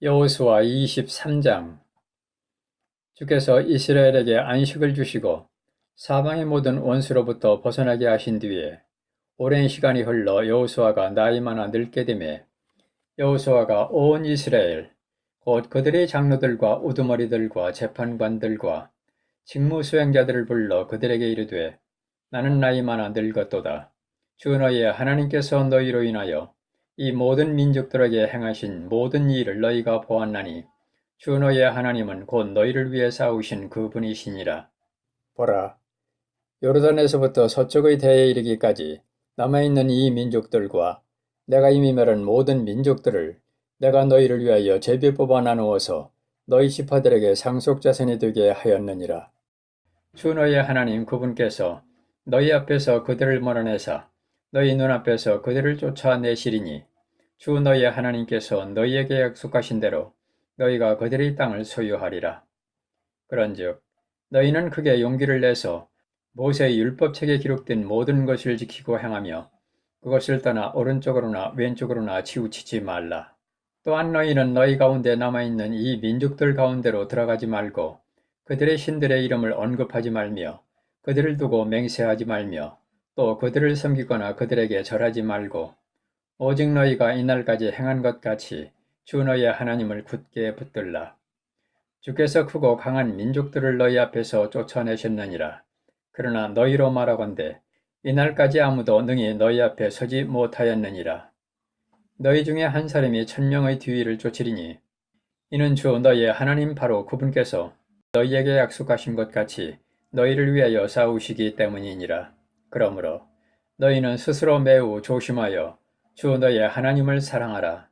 여호수아 23장. 주께서 이스라엘에게 안식을 주시고 사방의 모든 원수로부터 벗어나게 하신 뒤에 오랜 시간이 흘러 여호수아가 나이 많아 늙게 되매 여호수아가 온 이스라엘 곧 그들의 장로들과 우두머리들과 재판관들과 직무 수행자들을 불러 그들에게 이르되 나는 나이 많아 늙었도다. 주 너희의 하나님께서 너희로 인하여 이 모든 민족들에게 행하신 모든 일을 너희가 보았나니 주 너희의 하나님은 곧 너희를 위해 싸우신 그분이시니라. 보라, 요르단에서부터 서쪽의 대에 이르기까지 남아있는 이 민족들과 내가 이미 멸한 모든 민족들을 내가 너희를 위하여 제비 뽑아 나누어서 너희 지파들에게 상속 자손이 되게 하였느니라. 주 너희의 하나님 그분께서 너희 앞에서 그들을 몰아내사 너희 눈앞에서 그들을 쫓아내시리니 주 너희의 하나님께서 너희에게 약속하신 대로 너희가 그들의 땅을 소유하리라. 그런즉 너희는 크게 용기를 내서 모세의 율법책에 기록된 모든 것을 지키고 행하며 그것을 떠나 오른쪽으로나 왼쪽으로나 치우치지 말라. 또한 너희는 너희 가운데 남아있는 이 민족들 가운데로 들어가지 말고 그들의 신들의 이름을 언급하지 말며 그들을 두고 맹세하지 말며 또 그들을 섬기거나 그들에게 절하지 말고 오직 너희가 이날까지 행한 것 같이 주 너희의 하나님을 굳게 붙들라. 주께서 크고 강한 민족들을 너희 앞에서 쫓아내셨느니라. 그러나 너희로 말하건대 이날까지 아무도 능히 너희 앞에 서지 못하였느니라. 너희 중에 한 사람이 천명의 뒤를 쫓으리니 이는 주 너희의 하나님 바로 그분께서 너희에게 약속하신 것 같이 너희를 위하여 싸우시기 때문이니라. 그러므로 너희는 스스로 매우 조심하여 주 너희의 하나님을 사랑하라.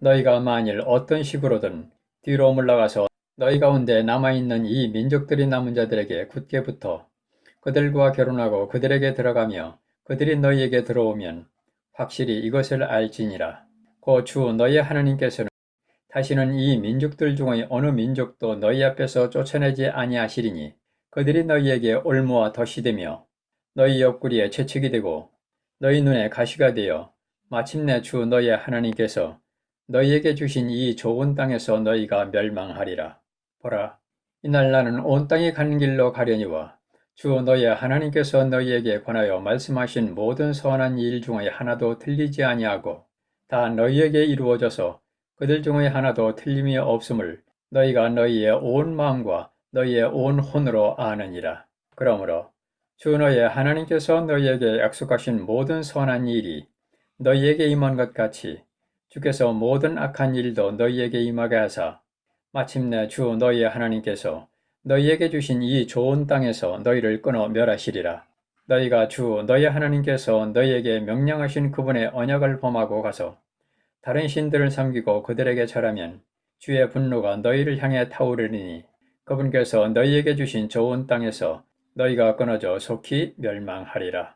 너희가 만일 어떤 식으로든 뒤로 물러가서 너희 가운데 남아있는 이 민족들이 남은 자들에게 굳게 붙어 그들과 결혼하고 그들에게 들어가며 그들이 너희에게 들어오면 확실히 이것을 알지니라. 고 주 너희 하나님께서는 다시는 이 민족들 중의 어느 민족도 너희 앞에서 쫓아내지 아니하시리니 그들이 너희에게 올무와 덫이 되며 너희 옆구리에 채찍이 되고 너희 눈에 가시가 되어 마침내 주 너희의 하나님께서 너희에게 주신 이 좋은 땅에서 너희가 멸망하리라. 보라, 이날 나는 온 땅이 가는 길로 가려니와 주 너희의 하나님께서 너희에게 관하여 말씀하신 모든 선한 일 중에 하나도 틀리지 아니하고 다 너희에게 이루어져서 그들 중에 하나도 틀림이 없음을 너희가 너희의 온 마음과 너희의 온 혼으로 아느니라. 그러므로 주 너희의 하나님께서 너희에게 약속하신 모든 선한 일이 너희에게 임한 것 같이 주께서 모든 악한 일도 너희에게 임하게 하사 마침내 주 너희의 하나님께서 너희에게 주신 이 좋은 땅에서 너희를 끊어 멸하시리라. 너희가 주 너희 하나님께서 너희에게 명령하신 그분의 언약을 범하고 가서 다른 신들을 섬기고 그들에게 절하면 주의 분노가 너희를 향해 타오르니 그분께서 너희에게 주신 좋은 땅에서 너희가 끊어져 속히 멸망하리라.